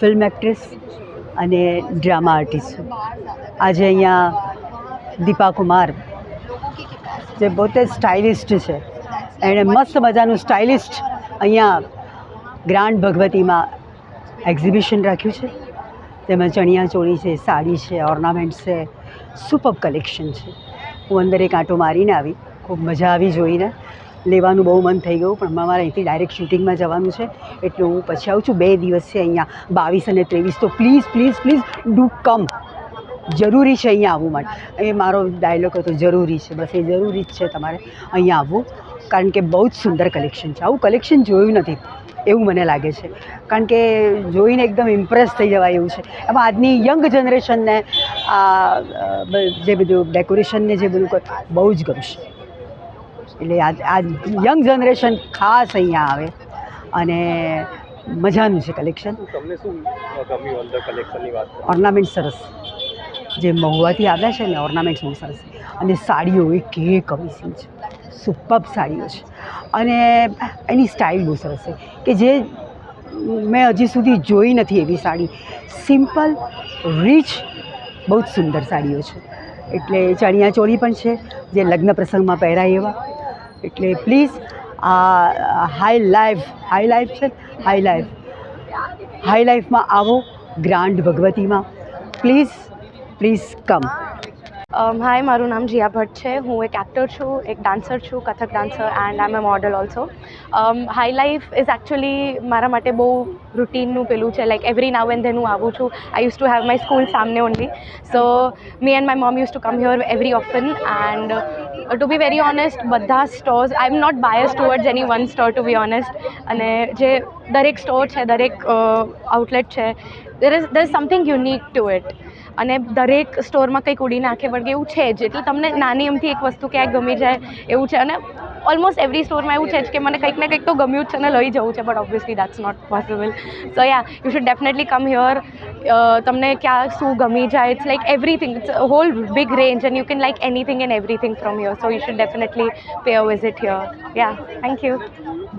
Film actress અને drama artist છું. આજે અહીંયા દીપા કુમાર, જે પોતે સ્ટાઇલિસ્ટ છે. એણે મસ્ત મજાનું સ્ટાઇલિસ્ટ અહીંયા ગ્રાન્ડ ભગવતીમાં એક્ઝિબિશન રાખ્યું છે. તેમાં ચણિયા ચોળી છે, સાડી છે, ઓર્નામેન્ટ છે સુપર કલેક્શન છે. હું અંદર એક આંટો મારીને આવી. ખૂબ મજા આવી જોઈને. લેવાનું બહુ મન થઈ ગયું, પણ મારે અહીંથી ડાયરેક્ટ શૂટિંગમાં જવાનું છે, એટલે હું પછી આવું છું. બે દિવસ છે અહીંયા, બાવીસ અને ત્રેવીસ, તો please please please do come જરૂરી છે અહીંયા આવવું માટે. એ મારો ડાયલોગ હતો, જરૂરી છે. બસ એ જરૂરી જ છે તમારે અહીંયા આવવું, કારણ કે બહુ જ સુંદર કલેક્શન છે. આવું કલેક્શન જોયું નથી, એવું મને લાગે છે. કારણ કે જોઈને એકદમ ઇમ્પ્રેસ થઈ જવાય એવું છે. એમાં આજની યંગ જનરેશનને આ જે બધું ડેકોરેશનને જે બધું બહુ જ ગમશે. એટલે આ આ યંગ જનરેશન ખાસ અહીંયા આવે અને મજાનું છે કલેક્શન તમને શું ગમ્યું અંદર કલેક્શનની વાત ઓર્નામેન્ટ સરસ. જે મહુવાથી આવ્યા છે ને ઓર્નામેન્ટ્સ બહુ સરસ. અને સાડીઓ એ કે કમિસિંગ છે. સુપર સાડીઓ છે. અને એની સ્ટાઇલ બહુ સરસ છે. કે જે મેં હજી સુધી જોઈ નથી એવી સાડી. સિમ્પલ રીચ બહુ જ સુંદર સાડીઓ છે. એટલે ચણિયા ચોળી પણ છે જે લગ્ન પ્રસંગમાં પહેરાય એવા. એટલે પ્લીઝ આ હાઈ લાઈફ હાઈ લાઈફ છે હાઈ લાઈફ. હાઈ લાઈફમાં આવો ગ્રાન્ડ ભગવતીમાં. Please please come. હાય, મારું નામ જીયા ભટ્ટ છે. હું એક એક્ટર છું, એક ડાન્સર છું, Kathak dancer and I am a model also high life is actually મારા માટે બહુ રૂટીનનું પેલું છે. Like every now and then હું આવું છું. I used to have my school સામને only so me and my mom used to come here every often and to be very honest બધા stores I am not bias towards any one store to be honest અને જે દરેક store છે, દરેક outlet છે there is there is something unique to it અને દરેક સ્ટોરમાં કંઈક ઉડી નાખે વળગે એવું છે જ. એટલે તમને નાની એમથી એક વસ્તુ ક્યાંય ગમી જાય એવું છે. અને ઓલમોસ્ટ એવરી સ્ટોરમાં એવું છે જ કે મને કંઈક ને કંઈક તો ગમ્યું જ છે ને લઈ જવું છે but obviously that's not possible so yeah you should definitely come here તમને ક્યાં શું ગમી જાય? It's like everything it's whole big range and you can like anything and everything from your so you should definitely pay a visit here yeah thank you